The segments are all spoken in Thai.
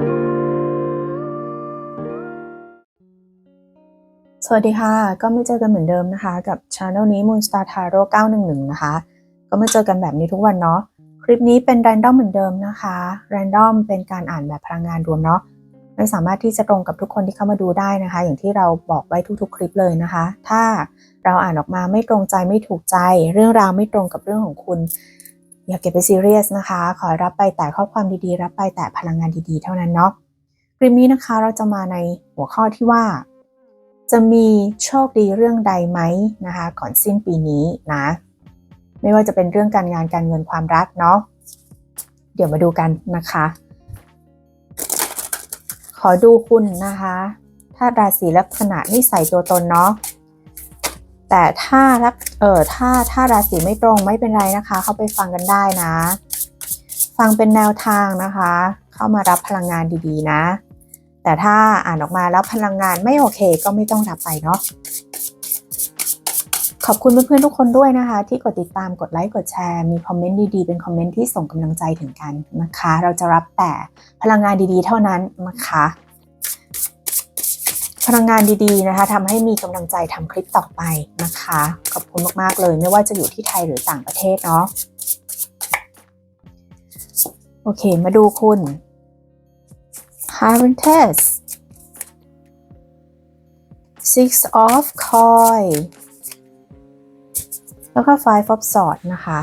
สวัสดีค่ะ ก็มาเจอกันเหมือนเดิมนะคะ กับช anel นี้ Moonstar Taro 911 นะคะ ก็มาเจอกันแบบนี้ทุกวันเนาะคลิปนี้เป็น random เหมือนเดิมนะคะ random เป็นการอ่านแบบพลังงานรวมเนาะไม่สามารถที่จะตรงกับทุกคนที่เข้ามาดูได้นะคะ อย่างที่เราบอกไว้ทุกๆ คลิปเลยนะคะ ถ้าเราอ่านออกมาไม่ตรงใจไม่ถูกใจ เรื่องราวไม่ตรงกับเรื่องของคุณ อย่าเก็บไปซีเรียสนะคะ ขอรับไปแต่ข้อความดีๆ รับไปแต่พลังงานดีๆ เท่านั้นเนาะคลิปนี้นะคะเราจะมาในหัวข้อที่ว่า จะมีโชคดีเรื่องใดไหมนะคะ ก่อนสิ้นปีนี้นะ ไม่ว่าจะเป็นเรื่องการงานการเงินความรักเนาะเดี๋ยวมาดูกันนะคะ ขอดูคุณนะคะ ถ้าราศีลักษณะนิสัยตัวตนเนาะ แต่ถ้ารักเออถ้าถ้าราศีไม่ตรงไม่เป็นไรนะคะ เข้าไปฟังกันได้นะ ฟังเป็นแนวทางนะคะ เข้ามารับพลังงานดีๆนะ แต่ถ้าอ่านออกมาแล้วพลังงานไม่โอเคก็ไม่ต้องรับไปเนาะขอบคุณเพื่อนๆทุกคนด้วยนะคะ ที่กดติดตามกดไลค์กดแชร์มีคอมเมนต์ดีๆเป็นคอมเมนต์ที่ส่งกำลังใจถึงกันนะคะ เราจะรับแต่พลังงานดีๆเท่านั้นนะคะ พลังงานดีๆนะคะทำให้มีกำลังใจทำคลิปต่อไปนะคะ ขอบคุณมากๆเลย ไม่ว่าจะอยู่ที่ไทยหรือต่างประเทศเนาะโอเค มาดูคุณ h a r e n t e s Six of Coin แล้วก็ Five of Swords นะคะ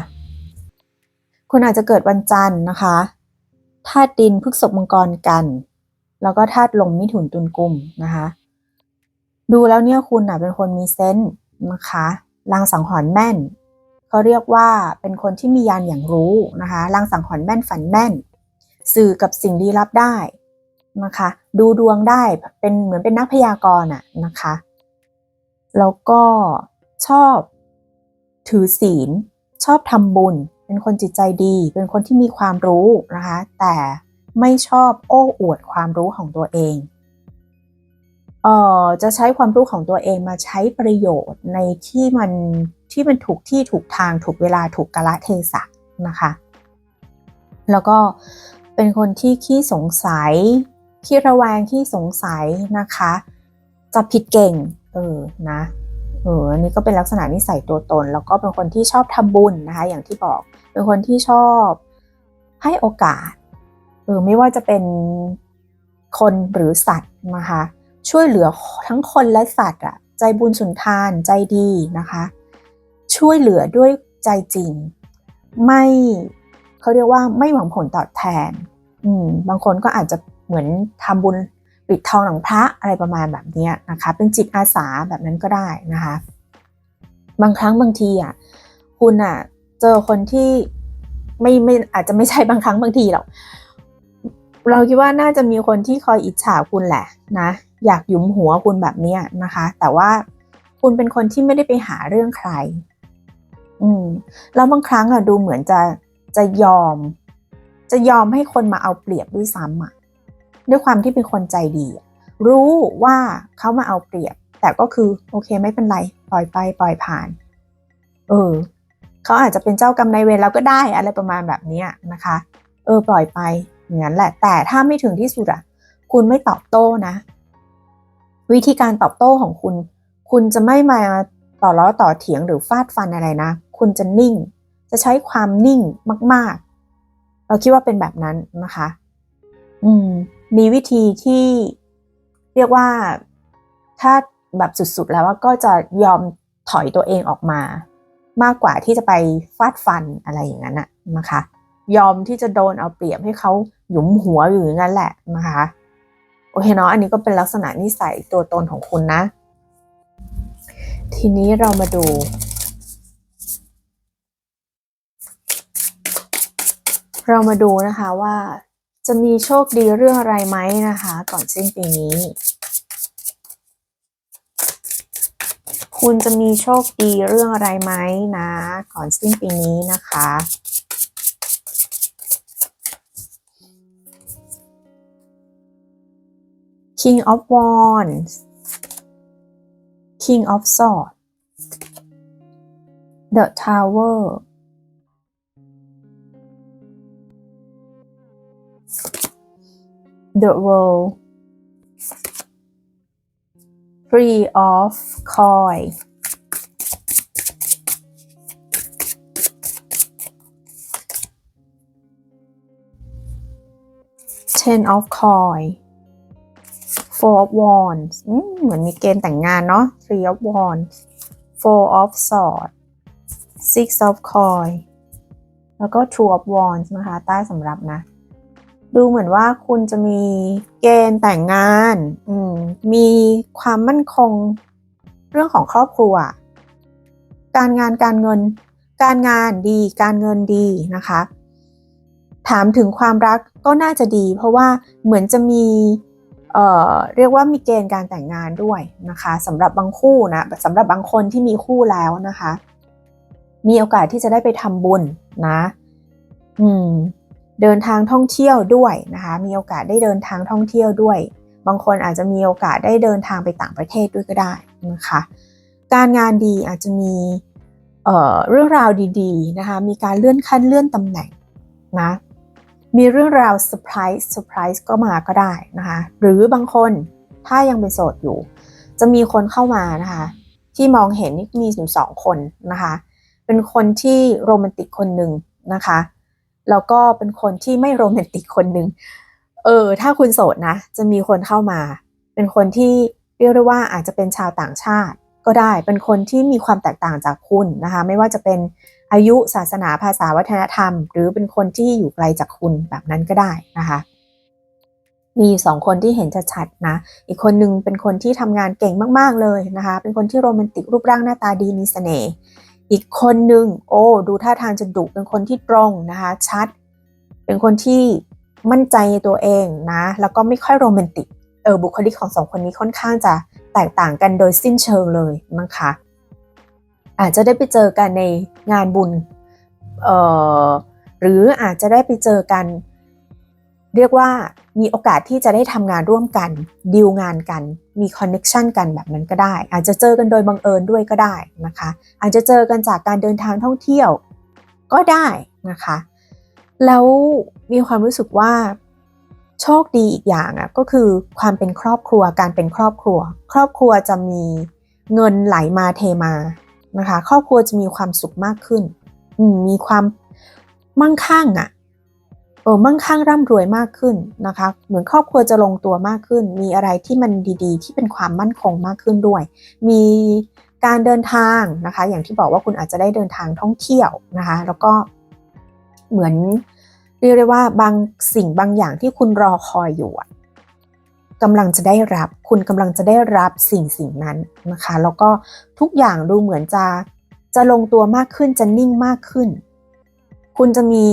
คุณอาจจะเกิดวันจันทร์นะคะธาตุดินพฤกษบมังกรกัน แล้วก็ธาตุลมมิถุนตุลกุมนะคะ ดูแล้วเนี่ยคุณอะเป็นคนมีเซนส์นะคะลางสังหรณ์แม่นเขาเรียกว่าเป็นคนที่มียานอย่างรู้นะคะลางสังหรณ์แม่นฝันแม่น สื่อกับสิ่งลี้ลับได้นะคะ ดูดวงได้เป็นเหมือนเป็นนักพยากรณ์อะนะคะแล้วก็ชอบถือศีล ชอบทำบุญ เป็นคนจิตใจดี เป็นคนที่มีความรู้นะคะ แต่ไม่ชอบโอ้อวดความรู้ของตัวเอง เอ่อจะใช้ความรู้ของตัวเองมาใช้ประโยชน์ในที่มันที่มันถูกที่ถูกทางถูกเวลาถูกกาลเทศะนะคะ แล้วก็เป็นคนที่ขี้สงสัยขี้ระแวงขี้สงสัยนะคะจะผิดเก่งเออนะเอออันนี้ก็เป็นลักษณะนิสัยตัวตน แล้วก็เป็นคนที่ชอบทำบุญนะคะ อย่างที่บอกเป็นคนที่ชอบให้โอกาสเออไม่ว่าจะเป็นคนหรือสัตว์นะคะ ช่วยเหลือทั้งคนและสัตว์อะใจบุญสุนทานใจดีนะคะ ช่วยเหลือด้วยใจจริง ไม่เขาเรียกว่าไม่หวังผลตอบแทน อืมบางคนก็อาจจะเหมือนทำบุญปิดทองหลังพระอะไรประมาณแบบนี้นะคะ เป็นจิตอาสาแบบนั้นก็ได้นะคะ บางครั้งบางทีอะคุณอะเจอคนที่ไม่ไม่อาจจะไม่ใช่บางครั้งบางทีหรอกเราคิดว่าน่าจะมีคนที่คอยอิจฉาคุณแหละนะ อยากยุมหัวคุณแบบนี้นะคะ แต่ว่าคุณเป็นคนที่ไม่ได้ไปหาเรื่องใคร อืมแล้วบางครั้งอะดูเหมือนจะจะยอม จะยอมให้คนมาเอาเปรียบด้วยซ้ำอะด้วยความที่เป็นคนใจดี รู้ว่าเขามาเอาเปรียบ แต่ก็คือโอเคไม่เป็นไร ปล่อยไปปล่อยผ่าน เออเขาอาจจะเป็นเจ้ากรรมนายเวรเราก็ได้อะไรประมาณแบบนี้นะคะ เออ ปล่อยไปอย่างนั้นแหละ แต่ถ้าไม่ถึงที่สุดอะคุณไม่ตอบโต้นะ วิธีการตอบโต้ของคุณ คุณจะไม่มาต่อล้อต่อเถียงหรือฟาดฟันอะไรนะ คุณจะนิ่ง จะใช้ความนิ่งมาก ๆ เราคิดว่าเป็นแบบนั้นนะคะ อืม มีวิธีที่เรียกว่าถ้าแบบสุด ๆ แล้วก็จะยอมถอยตัวเองออกมา มากกว่าที่จะไปฟาดฟันอะไรอย่างนั้นอะนะคะ ยอมที่จะโดนเอาเปรียบให้เขาหยุมหัวอยู่อย่างนั้นแหละนะคะ โอเคเนาะอันนี้ก็เป็นลักษณะนิสัยตัวตนของคุณนะ ทีนี้เรามาดูเรามาดูนะคะว่าจะมีโชคดีเรื่องอะไรไหมนะคะ ก่อนสิ้นปีนี้ คุณจะมีโชคดีเรื่องอะไรไหมนะ ก่อนสิ้นปีนี้นะคะ King of Wands. King of Swords. The Tower. The world. Three of coin. Ten of coin four of wands เหมือนมีเกณฑ์แต่งงานเนาะ three of wands four of swords six of coin แล้วก็ two of wands นะคะ ใต้สำรับนะ ดูเหมือนว่าคุณจะมีเกณฑ์แต่งงานอืมมีความมั่นคงเรื่องของครอบครัว การงานการเงิน การงานดี การเงินดีนะคะ ถามถึงความรักก็น่าจะดี เพราะว่าเหมือนจะมี เเรียกว่ามีเกณฑ์การแต่งงานด้วยนะคะสำหรับบางคู่นะสำหรับบางคนที่มีคู่แล้วนะคะ มีโอกาสที่จะได้ไปทำบุญนะอืมเดินทางท่องเที่ยวด้วยนะคะ มีโอกาสได้เดินทางท่องเที่ยวด้วย บางคนอาจจะมีโอกาสได้เดินทางไปต่างประเทศด้วยก็ได้นะคะ การงานดีอาจจะมีเเรื่องราวดีๆนะคะ มีการเลื่อนขั้นเลื่อนตำแหน่งนะ มีเรื่องราวเซอร์ไพรส์เซอร์ไพรส์ก็มาก็ได้นะคะ หรือบางคนถ้ายังเป็นโสดอยู่ จะมีคนเข้ามานะคะ ที่มองเห็นนี่มีอยู่สองคนนะคะ เป็นคนที่โรแมนติกคนหนึ่งนะคะ แล้วก็เป็นคนที่ไม่โรแมนติกคนหนึ่งเออถ้าคุณโสดนะ จะมีคนเข้ามา เป็นคนที่เรียกได้ว่าอาจจะเป็นชาวต่างชาติก็ได้เป็นคนที่มีความแตกต่างจากคุณนะคะ ไม่ว่าจะเป็น อายุศาสนาภาษาวัฒนธรรม หรือเป็นคนที่อยู่ไกลจากคุณแบบนั้นก็ได้นะคะมีสองคนที่เห็นชัดๆนะ อีกคนนึงเป็นคนที่ทำงานเก่งมาก ๆ เลยนะคะ เป็นคนที่โรแมนติกรูปร่างหน้าตาดีมีเสน่ห์ อีกคนนึงโอ้ ดูท่าทางจะดุ เป็นคนที่ตรงนะคะ ชัด เป็นคนที่มั่นใจในตัวเองนะ แล้วก็ไม่ค่อยโรแมนติก เออ บุคลิกของสองคนนี้ค่อนข้างจะแตกต่างกันโดยสิ้นเชิงเลยนะคะ อาจจะได้ไปเจอกันในงานบุญหรืออาจจะได้ไปเจอกัน เรียกว่ามีโอกาสที่จะได้ทำงานร่วมกันดีลงานกัน มีคอนเน็ชันกันแบบนั้นก็ได้ อาจจะเจอกันโดยบังเอิญด้วยก็ได้นะคะ อาจจะเจอกันจากการเดินทางท่องเที่ยวก็ได้นะคะ แล้วมีความรู้สึกว่าโชคดีอีกอย่างอะก็คือความเป็นครอบครัวการเป็นครอบครัว ครอบครัวจะมีเงินไหลมาเทมา นะคะ ครอบครัวจะมีความสุขมากขึ้น มีความมั่งคั่งอะเออมั่งคั่งร่ำรวยมากขึ้นนะคะ เหมือนครอบครัวจะลงตัวมากขึ้น มีอะไรที่มันดีๆ ที่เป็นความมั่นคงมากขึ้นด้วย มีการเดินทางนะคะ อย่างที่บอกว่าคุณอาจจะได้เดินทางท่องเที่ยวนะคะ แล้วก็เหมือนเรียกได้ว่าบางสิ่งบางอย่างที่คุณรอคอยอยู่อะ กำลังจะได้รับ คุณกำลังจะได้รับสิ่งสิ่งนั้นนะคะ แล้วก็ทุกอย่างดูเหมือนจะจะลงตัวมากขึ้นจะนิ่งมากขึ้น คุณจะมี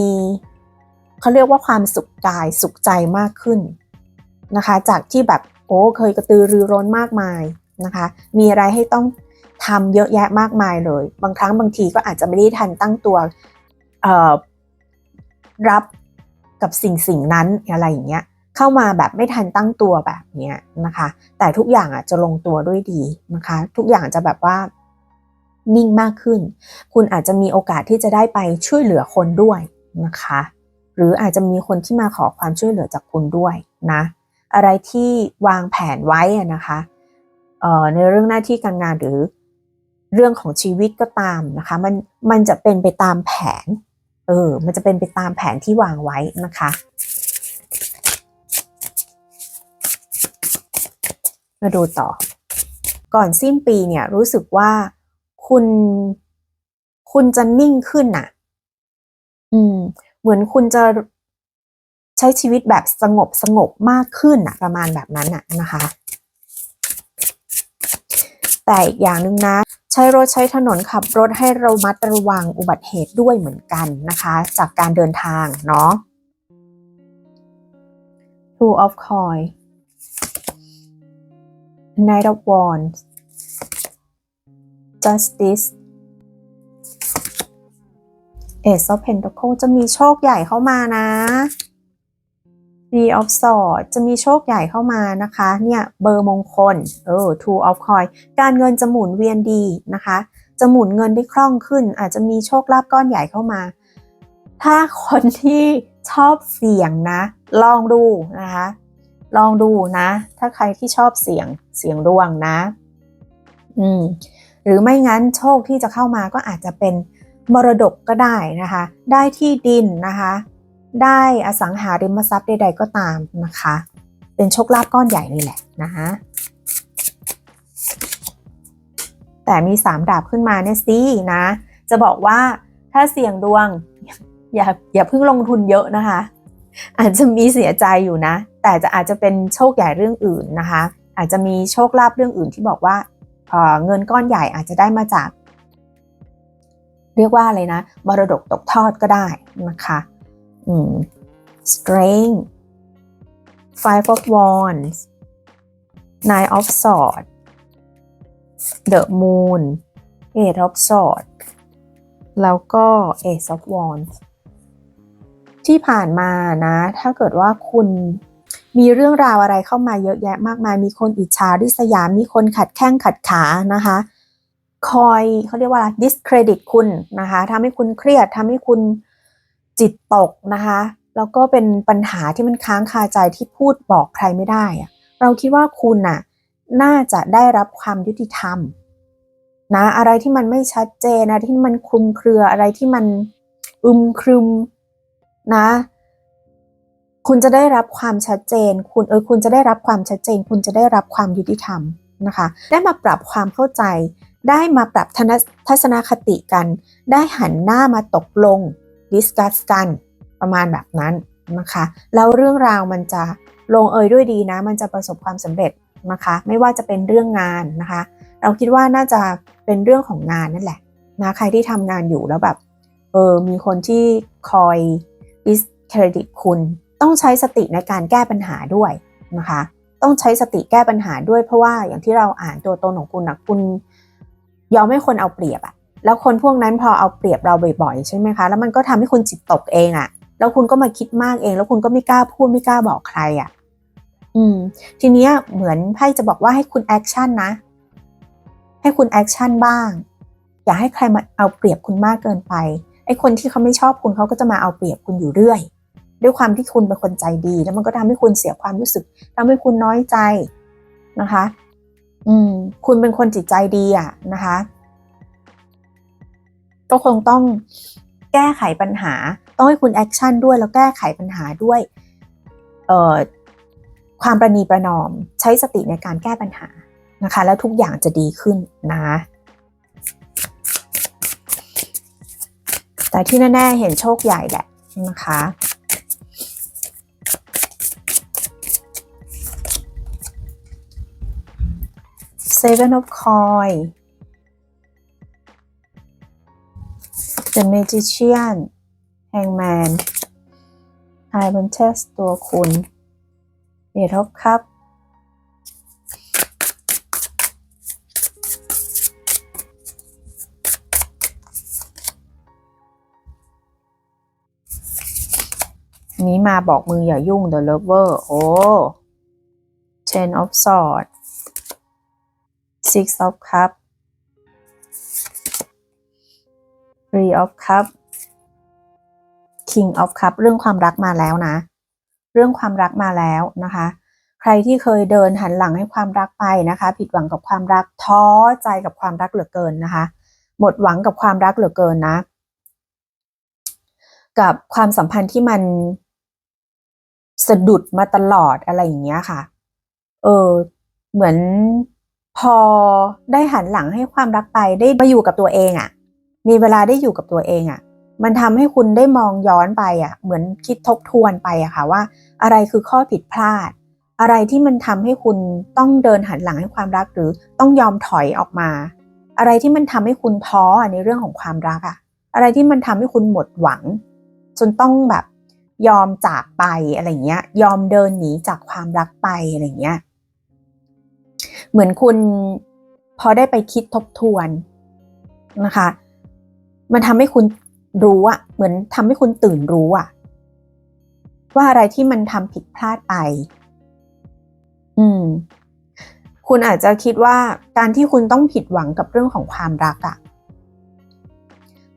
เขาเรียกว่าความสุขกายสุขใจมากขึ้นนะคะ จากที่แบบโอ้เคยกระตือรือร้นมากมายนะคะ มีอะไรให้ต้องทำเยอะแยะมากมายเลย บางครั้งบางทีก็อาจจะไม่ได้ทันตั้งตัวรับกับสิ่งสิ่งนั้นอะไรอย่างเงี้ย เข้ามาแบบไม่ทันตั้งตัวแบบนี้นะคะ แต่ทุกอย่างอะจะลงตัวด้วยดีนะคะ ทุกอย่างจะแบบว่านิ่งมากขึ้น คุณอาจจะมีโอกาสที่จะได้ไปช่วยเหลือคนด้วยนะคะ หรืออาจจะมีคนที่มาขอความช่วยเหลือจากคุณด้วยนะ อะไรที่วางแผนไว้นะคะเอ่อในเรื่องหน้าที่การงานหรือเรื่องของชีวิตก็ตามนะคะ มันมันจะเป็นไปตามแผน เออ มันจะเป็นไปตามแผนที่วางไว้นะคะ มาดูต่อ ก่อนสิ้นปีเนี่ยรู้สึกว่าคุณคุณจะนิ่งขึ้นน่ะ อืม เหมือนคุณจะใช้ชีวิตแบบสงบสงบมากขึ้นน่ะ ประมาณแบบนั้นน่ะนะคะ แต่อีกอย่างหนึ่งนะ ใช้รถใช้ถนนขับรถให้เรามัดระวังอุบัติเหตุด้วยเหมือนกันนะคะ จากการเดินทางเนาะ Two of coin Knight of Wands Justice Ace of Pentacles จะมีโชคใหญ่เข้ามานะ Three of Swords จะมีโชคใหญ่เข้ามานะคะ เนี่ยเบอร์มงคล เออ Two of Coin การเงินจะหมุนเวียนดีนะคะ จะหมุนเงินได้คล่องขึ้น อาจจะมีโชคลาภก้อนใหญ่เข้ามา ถ้าคนที่ชอบเสี่ยงนะ ลองดูนะคะ ลองดูนะ ถ้าใครที่ชอบเสียงเสียงดวงนะ อืม หรือไม่งั้นโชคที่จะเข้ามาก็อาจจะเป็นมรดกก็ได้นะคะ ได้ที่ดินนะคะ ได้อสังหาริมทรัพย์ใดๆก็ตามนะคะ เป็นโชคลาภก้อนใหญ่นี่แหละนะคะแต่มีสามดาบขึ้นมาเนี่ยสินะ จะบอกว่าถ้าเสี่ยงดวง อย่าอย่าเพิ่งลงทุนเยอะนะคะ อาจจะมีเสียใจอยู่นะ แต่จะอาจจะเป็นโชคใหญ่เรื่องอื่นนะคะ อาจจะมีโชคลาภเรื่องอื่นที่บอกว่าเเงินก้อนใหญ่อาจจะได้มาจาก เรียกว่าอะไรนะ มรดกตกทอดก็ได้นะคะอืม strength five of wands nine of swords the moon eight of swords แล้วก็ ace of wands ที่ผ่านมานะ ถ้าเกิดว่าคุณมีเรื่องราวอะไรเข้ามาเยอะแยะมากมาย มีคนอิจฉาริษยา มีคนขัดแข้งขัดขานะคะ คอยเขาเรียกว่า discredit คุณนะคะทำให้คุณเครียดทำให้คุณจิตตกนะคะ แล้วก็เป็นปัญหาที่มันค้างคาใจที่พูดบอกใครไม่ได้อะเราคิดว่าคุณน่ะน่าจะได้รับความยุติธรรมนะอะไรที่มันไม่ชัดเจนนะที่มันคลุมเครืออะไรที่มันอึมครึม นะ คุณจะได้รับความชัดเจน คุณเออคุณจะได้รับความชัดเจน คุณจะได้รับความยุติธรรมนะคะ ได้มาปรับความเข้าใจ ได้มาปรับทัศนคติกัน ได้หันหน้ามาตกลงดิสคัสกันประมาณแบบนั้นนะคะ แล้วเรื่องราวมันจะลงเอยด้วยดีนะ มันจะประสบความสำเร็จนะคะ ไม่ว่าจะเป็นเรื่องงานนะคะ เราคิดว่าน่าจะเป็นเรื่องของงานนั่นแหละนะ ใครที่ทำงานอยู่แล้วแบบ เออ มีคนที่คอย discredit คุณ ต้องใช้สติในการแก้ปัญหาด้วยนะคะต้องใช้สติแก้ปัญหาด้วยเพราะว่าอย่างที่เราอ่านตัวตนของคุณนะคุณยอมให้คนเอาเปรียบอะแล้วคนพวกนั้นพอเอาเปรียบเราบ่อยๆใช่ไหมคะแล้วมันก็ทำให้คุณจิตตกเองอะแล้วคุณก็มาคิดมากเอง แล้วคุณก็ไม่กล้าพูดไม่กล้าบอกใครอะอืม ทีเนี้ยเหมือนไพ่จะบอกว่าให้คุณแอคชั่นนะ ให้คุณแอคชั่นบ้าง อย่าให้ใครมาเอาเปรียบคุณมากเกินไป ไอ้คนที่เขาไม่ชอบคุณเขาก็จะมาเอาเปรียบคุณอยู่เรื่อย ด้วยความที่คุณเป็นคนใจดี แล้วมันก็ทำให้คุณเสียความรู้สึกทำให้คุณน้อยใจนะคะ อืม คุณเป็นคนจิตใจดีอะนะคะ ก็คงต้องแก้ไขปัญหา ต้องให้คุณแอคชั่นด้วยแล้วแก้ไขปัญหาด้วย เอ่อความประนีประนอม ใช้สติในการแก้ปัญหานะคะ แล้วทุกอย่างจะดีขึ้นนะ แต่ที่แน่ๆเห็นโชคใหญ่แหละนะคะเซเว่นออฟคอย The Magician Hangman Iron Chest ตัวคุณ Eight of Cups นี้มาบอกมืออย่ายุ่ง The Lover โอ้ Ten of Swords Six of Cup Three of Cup King of Cup เรื่องความรักมาแล้วนะ เรื่องความรักมาแล้วนะคะ ใครที่เคยเดินหันหลังให้ความรักไปนะคะ ผิดหวังกับความรักท้อใจกับความรักเหลือเกินนะคะ หมดหวังกับความรักเหลือเกินนะกับความสัมพันธ์ที่มัน สะดุดมาตลอดอะไรอย่างเงี้ยค่ะ เออ เหมือนพอได้หันหลังให้ความรักไปได้มาอยู่กับตัวเองอะ่ะ มีเวลาได้อยู่กับตัวเองอะ่ะ มันทำให้คุณได้มองย้อนไปอะ่ะ เหมือนคิดทบทวนไปอะค่ะ ว่า อะไรคือข้อผิดพลาด อะไรที่มันทำให้คุณต้องเดินหันหลังให้ความรักหรือต้องยอมถอยออกมา อะไรที่มันทำให้คุณท้อในเรื่องของความรักอะอะไรที่มันทำให้คุณหมดหวัง จนต้องแบบ ยอมจากไปอะไรเงี้ย ยอมเดินหนีจากความรักไปอะไรเงี้ย เหมือนคุณพอได้ไปคิดทบทวนนะคะ มันทำให้คุณรู้อะเหมือนทำให้คุณตื่นรู้อะว่าอะไรที่มันทำผิดพลาดไป อืม คุณอาจจะคิดว่าการที่คุณต้องผิดหวังกับเรื่องของความรักอะ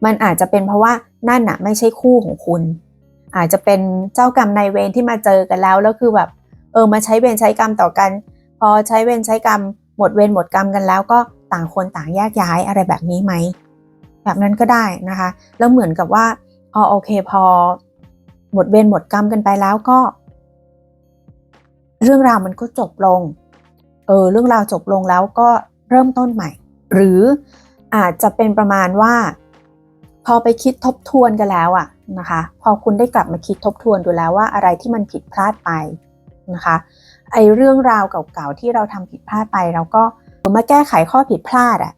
มันอาจจะเป็นเพราะว่านั่นอะไม่ใช่คู่ของคุณ อาจจะเป็นเจ้ากรรมนายเวรที่มาเจอกันแล้วแล้วคือแบบเออมาใช้เวรใช้กรรมต่อกัน พอใช้เวรใช้กรรมหมดเวรหมดกรรมกันแล้วก็ต่างคนต่างแยกย้ายอะไรแบบนี้ไหมแบบนั้นก็ได้นะคะ แล้วเหมือนกับว่าอ๋อโอเคพอ หมดเวรหมดกรรมกันไปแล้วก็ เรื่องราวมันก็จบลงเออเรื่องราวจบลงแล้วก็เริ่มต้นใหม่ หรืออาจจะเป็นประมาณว่า พอไปคิดทบทวนกันแล้วอะ นะคะ พอคุณได้กลับมาคิดทบทวนดูแล้วว่าอะไรที่มันผิดพลาดไปนะคะไอเรื่องราวเก่าๆที่เราทำผิดพลาดไปเราก็มาแก้ไขข้อผิดพลาดอะ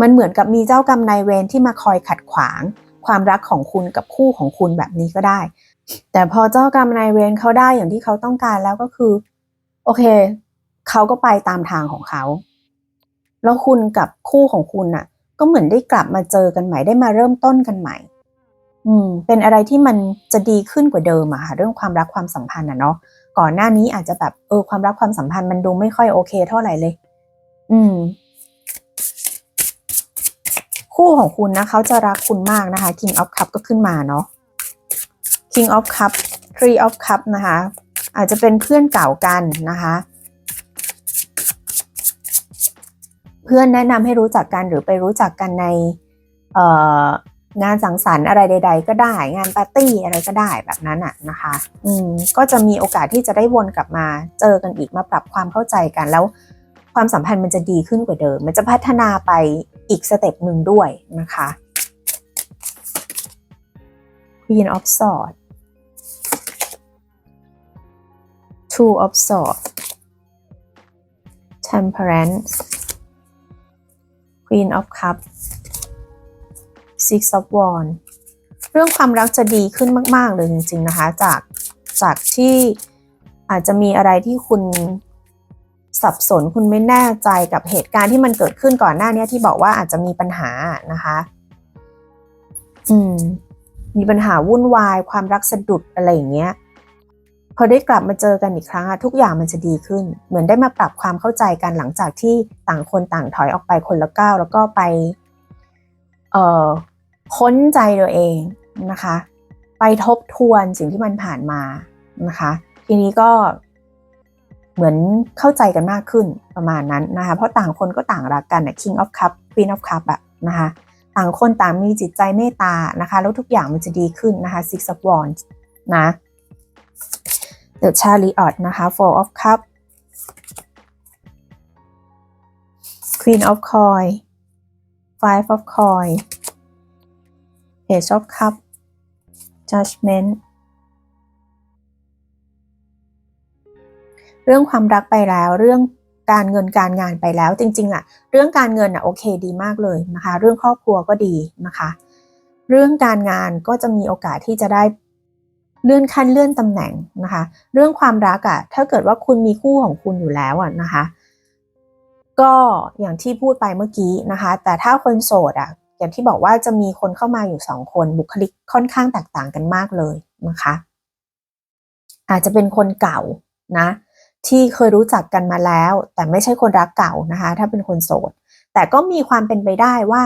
มันเหมือนกับมีเจ้ากรรมนายเวรที่มาคอยขัดขวาง ความรักของคุณกับคู่ของคุณแบบนี้ก็ได้ แต่พอเจ้ากรรมนายเวรเขาได้อย่างที่เขาต้องการแล้วก็คือ โอเคเขาก็ไปตามทางของเขา แล้วคุณกับคู่ของคุณน่ะ ก็เหมือนได้กลับมาเจอกันใหม่ได้มาเริ่มต้นกันใหม่ อืมเป็นอะไรที่มันจะดีขึ้นกว่าเดิมอะค่ะเรื่องความรักความสัมพันธ์อะเนาะก่อนหน้านี้อาจจะแบบเออความรักความสัมพันธ์มันดูไม่ค่อยโอเคเท่าไหร่เลย อืม คู่ของคุณนะเขาจะรักคุณมากนะคะ King of Cup ก็ขึ้นมาเนาะ King of Cup Three of Cup นะคะ อาจจะเป็นเพื่อนเก่ากันนะคะเพื่อนแนะนำให้รู้จักกันหรือไปรู้จักกันในเอ่อ งานสังสรรค์อะไรใด ๆ ก็ได้ งานปาร์ตี้อะไรก็ได้แบบนั้นอะนะคะ อืมก็จะมีโอกาสที่จะได้วนกลับมาเจอกันอีกมาปรับความเข้าใจกันแล้ว ความสัมพันธ์มันจะดีขึ้นกว่าเดิม มันจะพัฒนาไปอีกสเต็ปหนึ่งด้วยนะคะ Queen of Swords Two of Swords Temperance Queen of Cups Six of Wands เรื่องความรักจะดีขึ้นมาก ๆ เลยจริง ๆ นะคะ จากจากที่อาจจะมีอะไรที่คุณสับสนคุณไม่แน่ใจกับเหตุการณ์ที่มันเกิดขึ้นก่อนหน้านี้ที่บอกว่าอาจจะมีปัญหานะคะ อืม มีปัญหาวุ่นวาย ความรักสะดุดอะไรอย่างเงี้ยพอได้กลับมาเจอกันอีกครั้งอะทุกอย่างมันจะดีขึ้น เหมือนได้มาปรับความเข้าใจกันหลังจากที่ต่างคนต่างถอยออกไปคนละก้าวแล้วก็ไป ค้นใจตัวเองนะคะ ไปทบทวนสิ่งที่มันผ่านมานะคะ ทีนี้ก็เหมือนเข้าใจกันมากขึ้นประมาณนั้นนะคะ เพราะต่างคนก็ต่างรักกันนะ King of Cup Queen of Cup อะนะคะ ต่างคนต่างมีจิตใจเมตตานะคะ แล้วทุกอย่างมันจะดีขึ้นนะคะ Six of Wands นะ The Chariot นะคะ Four of Cup Queen of Coin Five of Coin Page of Cup Judgment เรื่องความรักไปแล้วเรื่องการเงินการงานไปแล้วจริงๆอะเรื่องการเงินอะโอเคดีมากเลยนะคะ เรื่องครอบครัวก็ดีนะคะ เรื่องการงานก็จะมีโอกาสที่จะได้เลื่อนขั้นเลื่อนตำแหน่งนะคะ เรื่องความรักอะถ้าเกิดว่าคุณมีคู่ของคุณอยู่แล้วอะนะคะ ก็อย่างที่พูดไปเมื่อกี้นะคะ แต่ถ้าคนโสดอะอย่างที่บอกว่าจะมีคนเข้ามาอยู่สองคนบุคลิกค่อนข้างแตกต่างกันมากเลยนะคะ อาจจะเป็นคนเก่านะที่เคยรู้จักกันมาแล้ว แต่ไม่ใช่คนรักเก่านะคะ ถ้าเป็นคนโสด แต่ก็มีความเป็นไปได้ว่า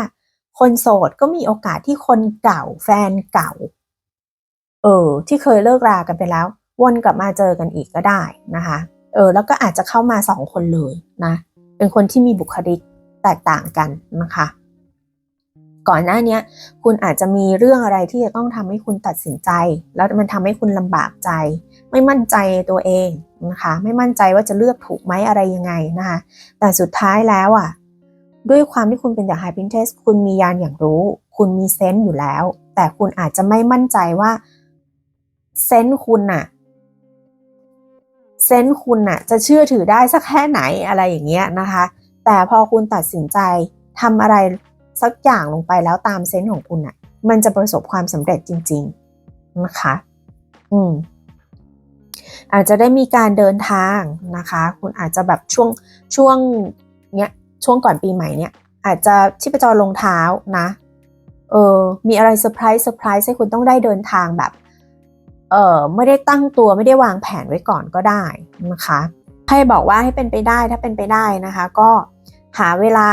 คนโสดก็มีโอกาสที่คนเก่า แฟนเก่า เออ ที่เคยเลิกรากันไปแล้ว วนกลับมาเจอกันอีกก็ได้นะคะ เออ แล้วก็อาจจะเข้ามาสองคนเลยนะ เป็นคนที่มีบุคลิกแตกต่างกันนะคะ ก่อนหน้านี้คุณอาจจะมีเรื่องอะไรที่จะต้องทำให้คุณตัดสินใจ แล้วมันทำให้คุณลำบากใจ ไม่มั่นใจตัวเองนะคะ ไม่มั่นใจว่าจะเลือกถูกไหมอะไรยังไงนะคะ แต่สุดท้ายแล้วอะด้วยความที่คุณเป็นจากไฮพินเทสคุณมียานอย่างรู้ คุณมีเซนต์อยู่แล้ว แต่คุณอาจจะไม่มั่นใจว่าเซนต์คุณน่ะ เซนส์คุณน่ะจะเชื่อถือได้สักแค่ไหนอะไรอย่างเงี้ยนะคะ แต่พอคุณตัดสินใจทำอะไรสักอย่างลงไปแล้วตามเซนส์ของคุณน่ะ มันจะประสบความสำเร็จจริง ๆนะคะ อืมอาจจะได้มีการเดินทางนะคะ คุณอาจจะแบบช่วงช่วงเนี้ยช่วงก่อนปีใหม่เนี้ยอาจจะชีพจรลงเท้านะเออมีอะไรเซอร์ไพรส์เซอร์ไพรส์ให้คุณต้องได้เดินทางแบบ เออไม่ได้ตั้งตัวไม่ได้วางแผนไว้ก่อนก็ได้นะคะให้บอกว่าให้เป็นไปได้ถ้าเป็นไปได้นะคะ ก็หาเวลา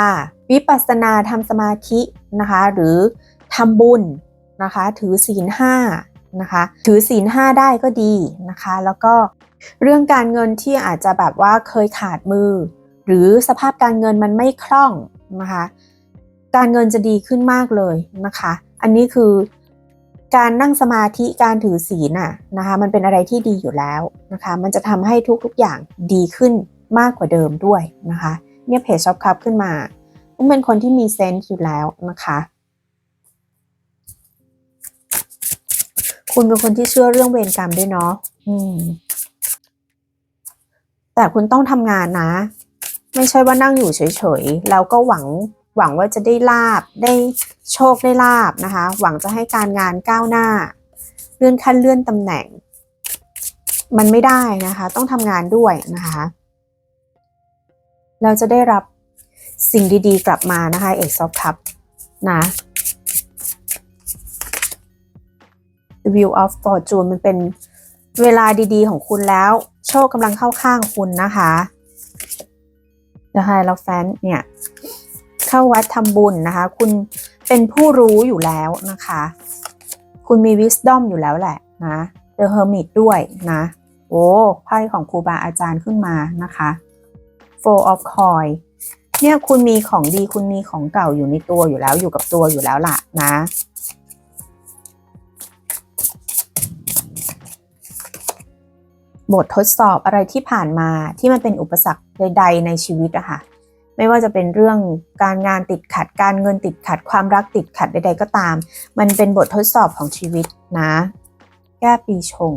วิปัสสนาทำสมาธินะคะ หรือทำบุญนะคะ ถือศีลห้านะคะ ถือศีลห้าได้ก็ดีนะคะ แล้วก็เรื่องการเงินที่อาจจะแบบว่าเคยขาดมือ หรือสภาพการเงินมันไม่คล่องนะคะ การเงินจะดีขึ้นมากเลยนะคะ อันนี้คือ การนั่งสมาธิการถือศีลน่ะนะคะ มันเป็นอะไรที่ดีอยู่แล้วนะคะ มันจะทำให้ทุกๆอย่างดีขึ้นมากกว่าเดิมด้วยนะคะ เนี่ยเพจช็อปคับขึ้นมาต้องเป็นคนที่มีเซนส์อยู่แล้วนะคะ คุณเป็นคนที่เชื่อเรื่องเวรกรรมด้วยเนาะอืมแต่คุณต้องทำงานนะ ไม่ใช่ว่านั่งอยู่เฉยๆ แล้วก็หวัง หวังว่าจะได้ลาบได้โชคได้ลาบนะคะ หวังจะให้การงานก้าวหน้า เลื่อนขั้นเลื่อนตำแหน่ง มันไม่ได้นะคะ ต้องทำงานด้วยนะคะ เราจะได้รับสิ่งดีๆ กลับมานะคะเอกซอฟคัพนะ View of Fortune มันเป็นเวลาดีๆ ของคุณแล้ว โชคกำลังเข้าข้างคุณนะคะ The High l o f a n เนี่ย เข้าวัดทำบุญนะคะ คุณเป็นผู้รู้อยู่แล้วนะคะ คุณมี wisdom อยู่แล้วแหละนะ The Hermit ด้วยนะโอ้ไพ่ของครูบาอาจารย์ขึ้นมานะคะ Four of Coin เนี่ยคุณมีของดีคุณมีของเก่าอยู่ในตัวอยู่แล้วอยู่กับตัวอยู่แล้วล่ะนะบททดสอบอะไรที่ผ่านมาที่มันเป็นอุปสรรคใด ๆ ในชีวิตอะค่ะ ไม่ว่าจะเป็นเรื่องการงานติดขัด การเงินติดขัด ความรักติดขัดใด ๆ ก็ตาม มันเป็นบททดสอบของชีวิตนะ แก้ปีชง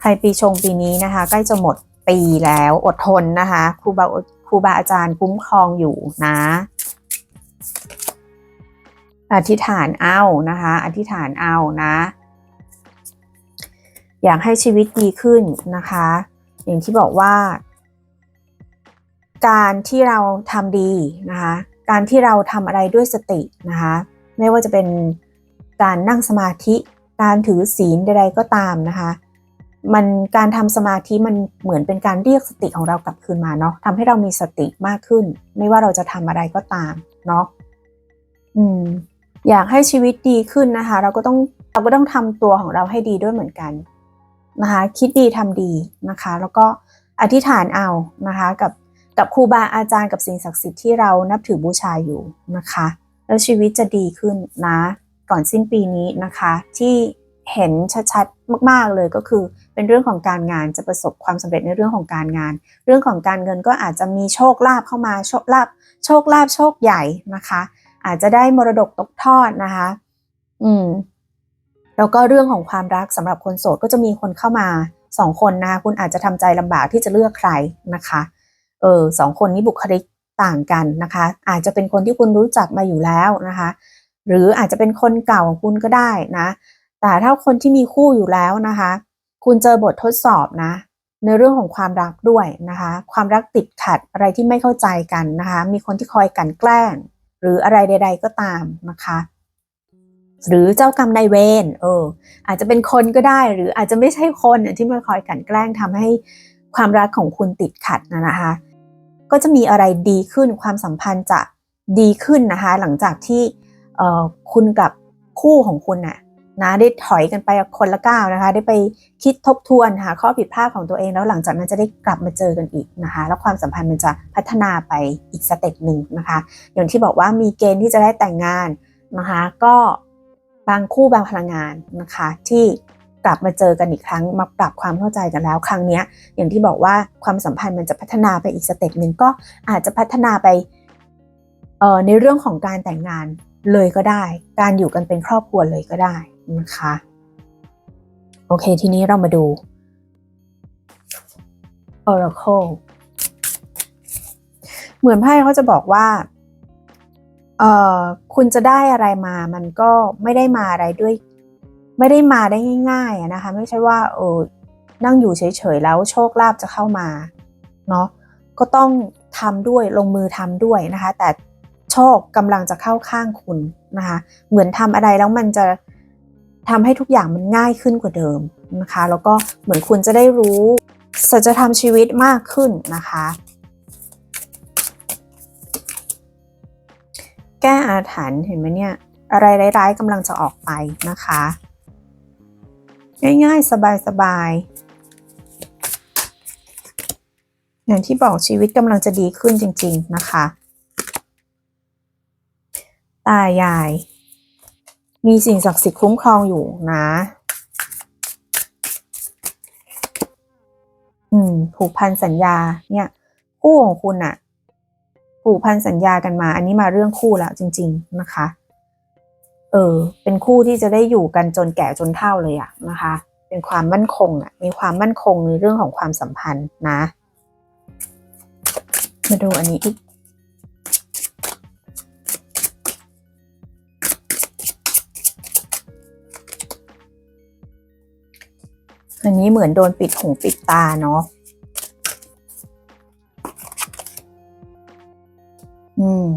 ใครปีชงปีนี้นะคะ ใกล้จะหมดปีแล้วอดทนนะคะครูบาครูบาอาจารย์คุ้มครองอยู่นะอธิษฐานเอานะคะ อธิษฐานเอานะ อยากให้ชีวิตดีขึ้นนะคะ อย่างที่บอกว่า การที่เราทำดีนะคะ การที่เราทำอะไรด้วยสตินะคะ ไม่ว่าจะเป็นการนั่งสมาธิ การถือศีลใดๆก็ตามนะคะ มันการทำสมาธิมันเหมือนเป็นการเรียกสติของเรากลับคืนมาเนาะทำให้เรามีสติมากขึ้น ไม่ว่าเราจะทำอะไรก็ตามเนาะอืมอยากให้ชีวิตดีขึ้นนะคะ เราก็ต้องเราก็ต้องทำตัวของเราให้ดีด้วยเหมือนกันนะคะ คิดดีทำดีนะคะ แล้วก็อธิษฐานเอานะคะกับ กับครูบาอาจารย์กับสิ่งศักดิ์สิทธิ์ที่เรานับถือบูชาอยู่นะคะ แล้วชีวิตจะดีขึ้นนะ ก่อนสิ้นปีนี้นะคะ ที่เห็นชัดๆมาก ๆเลยก็คือ เป็นเรื่องของการงานจะประสบความสำเร็จในเรื่องของการงาน เรื่องของการเงินก็อาจจะมีโชคลาภเข้ามาโชคลาภโชคลาภโชคใหญ่นะคะ อาจจะได้มรดกตกทอดนะคะ อืมแล้วก็เรื่องของความรักสำหรับคนโสดก็จะมีคนเข้ามาสองคนนะคะคุณอาจจะทำใจลำบากที่จะเลือกใครนะคะ เออสองคนนี้บุคลิกต่างกันนะคะ อาจจะเป็นคนที่คุณรู้จักมาอยู่แล้วนะคะ หรืออาจจะเป็นคนเก่าของคุณก็ได้นะ แต่ถ้าคนที่มีคู่อยู่แล้วนะคะ คุณเจอบททดสอบนะ ในเรื่องของความรักด้วยนะคะ ความรักติดขัดอะไรที่ไม่เข้าใจกันนะคะ มีคนที่คอยกันแกล้ง หรืออะไรใด ๆ ก็ตามนะคะ หรือเจ้ากรรมนายเวรเออ อาจจะเป็นคนก็ได้ หรืออาจจะไม่ใช่คนที่มาคอยกันแกล้งทำให้ความรักของคุณติดขัดนะคะ ก็จะมีอะไรดีขึ้นความสัมพันธ์จะดีขึ้นนะคะ หลังจากที่คุณกับคู่ของคุณน่ะนะได้ถอยกันไปคนละก้าวนะคะ ได้ไปคิดทบทวนหาข้อผิดพลาดของตัวเอง แล้วหลังจากนั้นจะได้กลับมาเจอกันอีกนะคะ แล้วความสัมพันธ์มันจะพัฒนาไปอีกสเต็ปหนึ่งนะคะ อย่างที่บอกว่ามีเกณฑ์ที่จะได้แต่งงานนะคะ ก็บางคู่บางพลังงานนะคะ ที่ กลับมาเจอกันอีกครั้งมาปรับความเข้าใจกันแล้ว ครั้งนี้อย่างที่บอกว่าความสัมพันธ์มันจะพัฒนาไปอีกสเต็ปหนึ่งก็อาจจะพัฒนาไปเอ่อในเรื่องของการแต่งงานเลยก็ได้ การอยู่กันเป็นครอบครัวเลยก็ได้นะคะโอเค ทีนี้เรามาดู Oracle เหมือนไพ่เขาจะบอกว่าเอ่อคุณจะได้อะไรมามันก็ไม่ได้มาอะไรด้วย ไม่ได้มาได้ง่ายๆนะคะ ไม่ใช่ว่าเออนั่งอยู่เฉยๆแล้วโชคลาภจะเข้ามาเนาะก็ต้องทำด้วยลงมือทำด้วยนะคะ แต่โชคกำลังจะเข้าข้างคุณนะคะ เหมือนทำอะไรแล้วมันจะทำให้ทุกอย่างมันง่ายขึ้นกว่าเดิมนะคะ แล้วก็เหมือนคุณจะได้รู้สัจธรรมชีวิตมากขึ้นนะคะ แก้อาถรรพ์เห็นไหมเนี่ย อะไรร้ายๆกำลังจะออกไปนะคะ ง่ายๆ สบายๆ อย่างที่บอกชีวิตกำลังจะดีขึ้นจริง ๆ นะคะ ตายาย มีสิ่งศักดิ์สิทธิ์คุ้มครองอยู่นะ อืม ผูกพันสัญญา เนี่ยคู่ของคุณอะผูกพันสัญญากันมา อันนี้มาเรื่องคู่แล้วจริง ๆ นะคะ เออ เป็นคู่ที่จะได้อยู่กันจนแก่จนเฒ่าเลยอะนะคะ เป็นความมั่นคงอะมีความมั่นคงในเรื่องของความสัมพันธ์นะ มาดูอันนี้อีกอันนี้เหมือนโดนปิดหูปิดตาเนาะ อืม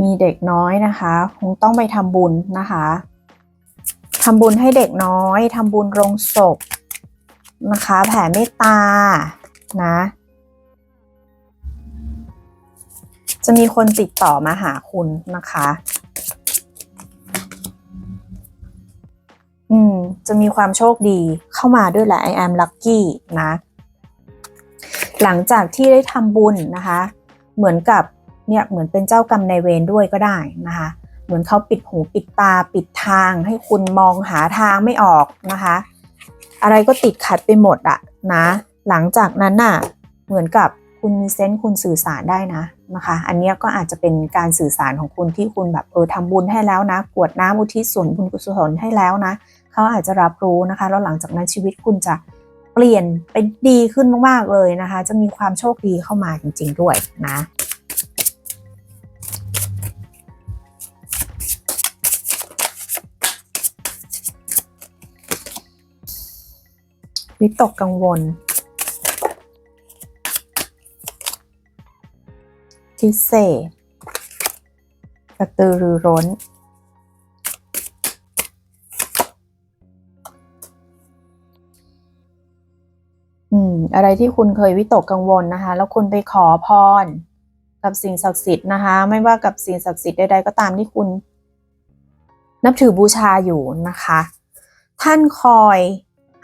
มีเด็กน้อยนะคะ คงต้องไปทำบุญนะคะทำบุญให้เด็กน้อยทำบุญโรงศพนะคะ แผ่เมตตานะจะมีคนติดต่อมาหาคุณนะคะ อืม จะมีความโชคดีเข้ามาด้วยแหละ I am lucky นะ หลังจากที่ได้ทำบุญนะคะ เหมือนกับ เนี่ยเหมือนเป็นเจ้ากรรมนายเวรด้วยก็ได้นะคะ เหมือนเขาปิดหูปิดตาปิดทาง ให้คุณมองหาทางไม่ออกนะคะ อะไรก็ติดขัดไปหมดอะนะ หลังจากนั้นน่ะเหมือนกับคุณมีเซนส์คุณสื่อสารได้นะนะคะ อันนี้ก็อาจจะเป็นการสื่อสารของคุณที่คุณแบบเออทำบุญให้แล้วนะกวดน้ำอุทิศส่วนบุญกุศลให้แล้วนะเขาอาจจะรับรู้นะคะแล้วหลังจากนั้นชีวิตคุณจะเปลี่ยนไปดีขึ้นมากๆเลยนะคะ จะมีความโชคดีเข้ามาจริง ๆ ด้วยนะ วิตกกังวล พิเศษ กระตือรือร้น อืม อะไรที่คุณเคยวิตกกังวลนะคะ แล้วคุณไปขอพร กับสิ่งศักดิ์สิทธิ์นะคะ ไม่ว่ากับสิ่งศักดิ์สิทธิ์ใดๆก็ตามที่คุณ นับถือบูชาอยู่นะคะ ท่านคอย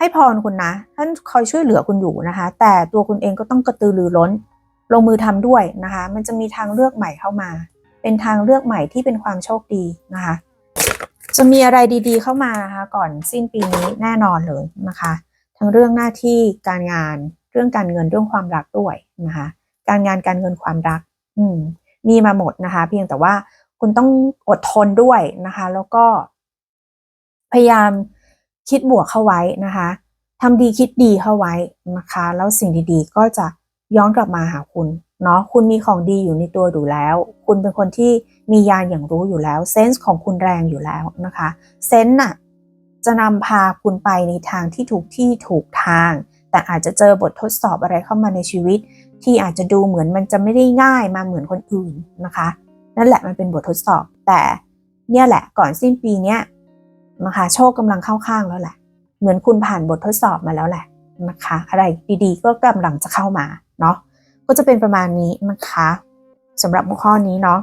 ให้พรคุณนะ ท่านคอยช่วยเหลือคุณอยู่นะคะ แต่ตัวคุณเองก็ต้องกระตือรือร้น ลงมือทำด้วยนะคะ มันจะมีทางเลือกใหม่เข้ามา เป็นทางเลือกใหม่ที่เป็นความโชคดีนะคะ จะมีอะไรดีๆเข้ามานะคะก่อนสิ้นปีนี้แน่นอนเลยนะคะ ทั้งเรื่องหน้าที่การงาน เรื่องการเงินเรื่องความรักด้วยนะคะ การงานการเงินความรัก อืมมีมาหมดนะคะ เพียงแต่ว่าคุณต้องอดทนด้วยนะคะ แล้วก็พยายาม คิดบวกเข้าไว้นะคะทำดีคิดดีเข้าไว้นะคะ แล้วสิ่งดีๆ ก็จะย้อนกลับมาหาคุณเนาะคุณมีของดีอยู่ในตัวอยู่แล้ว คุณเป็นคนที่มียานอย่างรู้อยู่แล้วเซนส์ของคุณแรงอยู่แล้วนะคะเซนส์น่ะจะนำพาคุณไปในทางที่ถูกที่ถูกทาง แต่อาจจะเจอบททดสอบอะไรเข้ามาในชีวิต ที่อาจจะดูเหมือนมันจะไม่ได้ง่ายมาเหมือนคนอื่นนะคะ นั่นแหละมันเป็นบททดสอบแต่เนี่ยแหละก่อนสิ้นปีเนี้ย นะคะ โชคกำลังเข้าข้างแล้วแหละ เหมือนคุณผ่านบททดสอบมาแล้วแหละนะคะ อะไรดีๆ ก็กำลังจะเข้ามาเนาะก็จะเป็นประมาณนี้นะคะสำหรับหัวข้อนี้เนาะ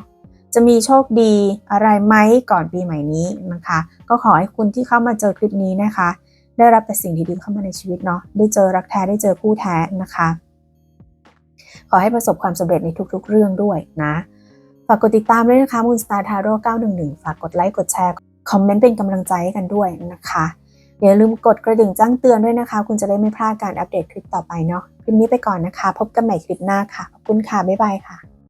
จะมีโชคดีอะไรไหมก่อนปีใหม่นี้นะคะ ก็ขอให้คุณที่เข้ามาเจอคลิปนี้นะคะ ได้รับแต่สิ่งดีๆเข้ามาในชีวิตเนาะได้เจอรักแท้ได้เจอคู่แท้นะคะ ขอให้ประสบความสำเร็จในทุกๆ เรื่องด้วยนะ ฝากกดติดตามด้วยนะคะมูนสตาร์ทาโร่911 ฝากกดไลค์กดแชร์ คอมเมนต์เป็นกำลังใจให้กันด้วยนะคะอย่าลืมกดกระดิ่งแจ้งเตือนด้วยนะคะ คุณจะได้ไม่พลาดการอัปเดตคลิปต่อไปเนาะคลิปนี้ไปก่อนนะคะ พบกันใหม่คลิปหน้าค่ะขอบคุณค่ะบ๊ายบายค่ะ